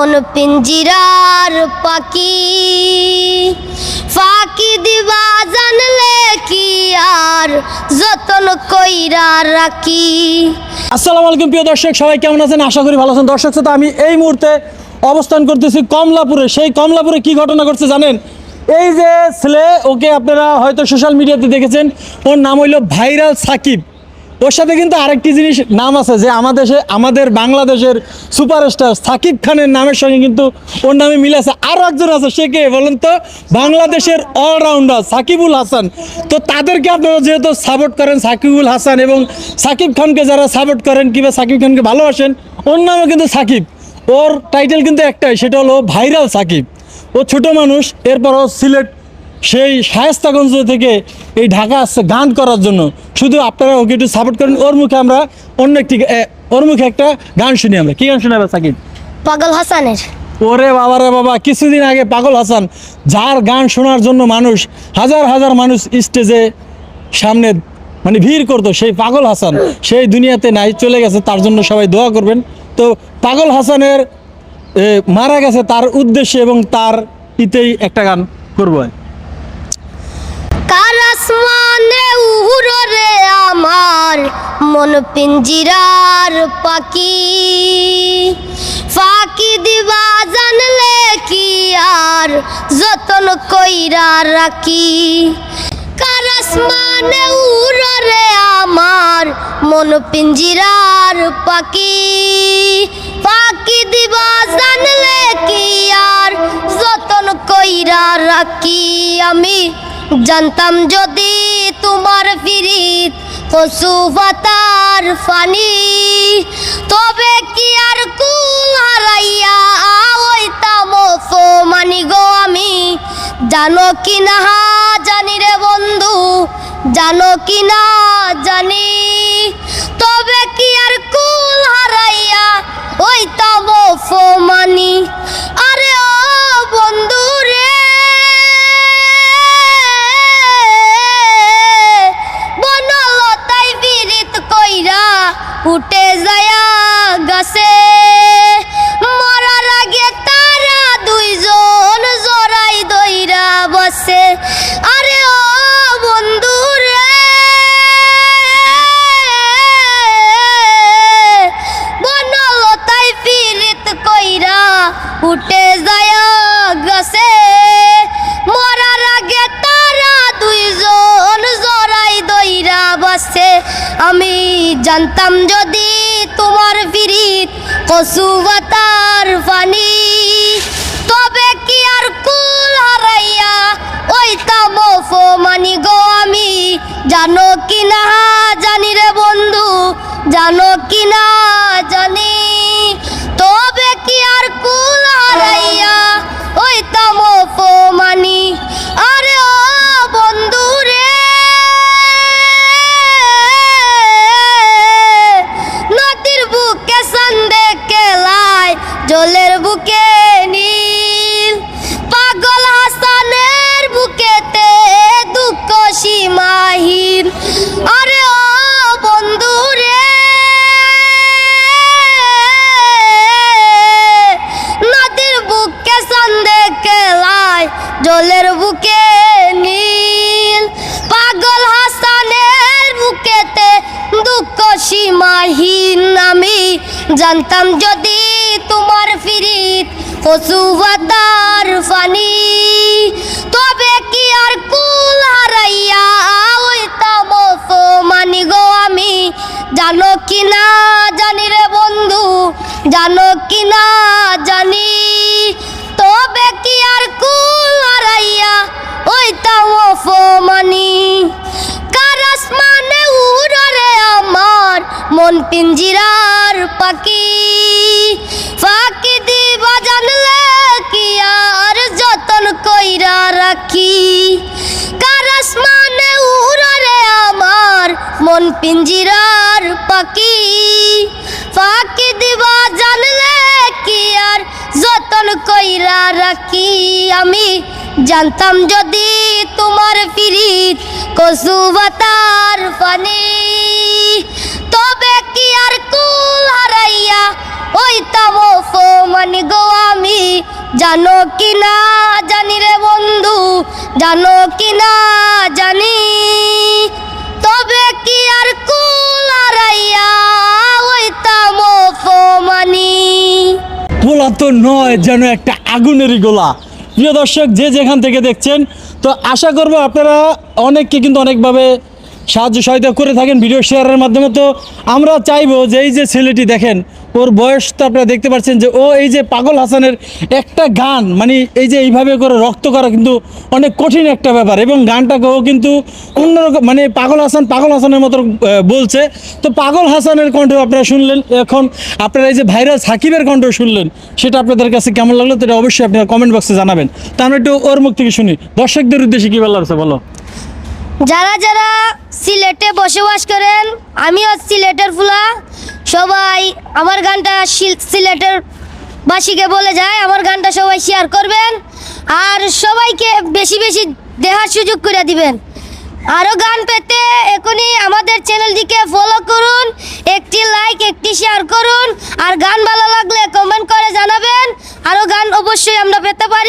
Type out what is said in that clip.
মন পিঞ্জিরার পাখি। ফাঁকি দিবা জানলে কি আর যতন কইরা রাখি। আসসালামু আলাইকুম, প্রিয় দর্শক, সবাই কেমন আছেন? আশা করি ভালো আছেন। দর্শক শ্রোতা, আমি এই মুহূর্তে অবস্থান করতেছি কমলাপুরে। সেই কমলাপুরে কি ঘটনা ঘটছে জানেন? এই যে ছেলে, ওকে আপনারা হয়তো সোশ্যাল মিডিয়াতে দেখেছেন। ওর নাম হইল ভাইরাল সাকিব। ওর সাথে কিন্তু আরেকটি জিনিস নাম আছে যে আমাদের আমাদের বাংলাদেশের সুপারস্টার সাকিব খানের নামের সঙ্গে কিন্তু ওর নামে মিলে আছে। আরও একজন আছে, সে কে বলেন তো? বাংলাদেশের অলরাউন্ডার সাকিবুল হাসান। তো তাদেরকে আপনারা যেহেতু সাপোর্ট করেন সাকিবুল হাসান এবং সাকিব খানকে যারা সাপোর্ট করেন কিংবা সাকিব খানকে ভালোবাসেন, ওর নামও কিন্তু সাকিব। ওর টাইটেল কিন্তু একটাই, সেটা হলো ভাইরাল সাকিব। ও ছোট মানুষ এরপরও সিলেট সেই শায়েস্তাগঞ্জ থেকে এই ঢাকা আসছে গান করার জন্য। শুধু আপনারা ওকে একটু সাপোর্ট করেন ওর মুখে আমরা অন্য একটি ওর মুখে একটা গান শুনি আমরা। কি গান শোনাবে সাকিব? পাগল হাসানের। ওরে বাবা রে বাবা কিছুদিন আগে পাগল হাসান যার গান শোনার জন্য মানুষ হাজার হাজার মানুষ স্টেজে সামনে মানে ভিড় করতো সেই পাগল হাসান। সেই দুনিয়াতে নাই চলে গেছে তার জন্য সবাই দোয়া করবেন। তো পাগল হাসানের মারা গেছে তার উদ্দেশ্যে এবং তার ইতেই একটা গান করব কার আসমানে উহুরে আমার? মন পিঞ্জিরার পাখি। ফাঁকি দিবা জানলে কি আর? যতন কইরা রাখি। কার আসমানে উহুরে আমার? মন পিঞ্জিরার পাখি। ফাঁকি দিবা জানলে কি আর? যতন কইরা রাখি আমি। জানতাম যদি তোমার ফিরিত কসুফাতার ফানি তবে কি আর কুল হারাইয়া ওইতাম মানি গো আমি। জানো কি না জানি রে বন্ধু, জানো কি না জানি। పుట్టే জানতাম যদি তোমার ফিরিত কসু বাতার পানি তবে কি আর কুল হারাইয়া ওই তামো মানি গো আমি? জানো কি না জানি রে বন্ধু, জানো কি না জানি। তবে কি আর কুল হারাইয়া ওই তামো মানি জলের বুকে নীল, পাগল হাসানের বুকেতে দুঃখ সীমাহীন। আমি জানতাম যদি তোমার ফিরিত কচু বাতার ফানি তবে কি আর কুল হারাইয়া ওই ওইতাম মানি গো। আমি জানো কি না জানি রে মন পিঞ্জিরার পাখি? ফাঁকি দিবা জানলে কি আর যতন কইরা রাখি? কার আসমানে উড়রে আমার মন পিঞ্জিরার পাখি? ফাঁকি দিবা জানলে কি আর যতন কইরা রাখি? আমি জানতাম যদি তোমার ফিরিত কসু বাতার পানি তবে কি আর কুল হারাইয়া ওই তামো মানি গো আমি। জানো কি না জানি রে বন্ধু, জানো কি না জানি। তবে কি আর কুল আড়াইয়া ওইতাম মানি গোলা তো নয় যেন একটা আগুনেরই গোলা। প্রিয় দর্শক, যে যেখান থেকে দেখছেন, তো আশা করব আপনারা অনেককে কিন্তু অনেকভাবে সাহায্য সহায়তা করে থাকেন ভিডিও শেয়ারের মাধ্যমে। তো আমরা চাইব যে এই যে ছেলেটি দেখেন, ওর বয়স তো আপনারা দেখতে পাচ্ছেন যে ও এই যে পাগল হাসানের একটা গান মানে এই যে এইভাবে করে রক্ত করা কিন্তু অনেক কঠিন একটা ব্যাপার এবং গানটাকেও কিন্তু অন্যরকম মানে পাগল হাসান পাগল হাসানের মতো বলছে। তো পাগল হাসানের কণ্ঠ আপনারা শুনলেন, এখন আপনারা এই যে ভাইরাস হাকিবের কণ্ঠ শুনলেন, সেটা আপনাদের কাছে কেমন লাগল তো এটা অবশ্যই আপনারা কমেন্ট বক্সে জানাবেন। তা আমরা একটু ওর মুখ থেকে শুনি। দর্শকদের উদ্দেশ্যে কী বলা আছে বলো? যারা যারা সিলেটে বসবাস করেন, আমিও সিলেটের ফুলা। সবাই আমার গানটা সিল- সিলেটের বাসীকে বলে যায়, আমার গানটা সবাই শেয়ার করবেন আর সবাইকে বেশি বেশি দেখার সুযোগ করে দিবেন। আরও গান পেতে এখনই আমাদের চ্যানেলটিকে ফলো করুন, একটি লাইক একটি শেয়ার করুন, আর গান ভালো লাগলে কমেন্ট করে জানাবেন। আরও গান অবশ্যই আমরা পেতে পারি।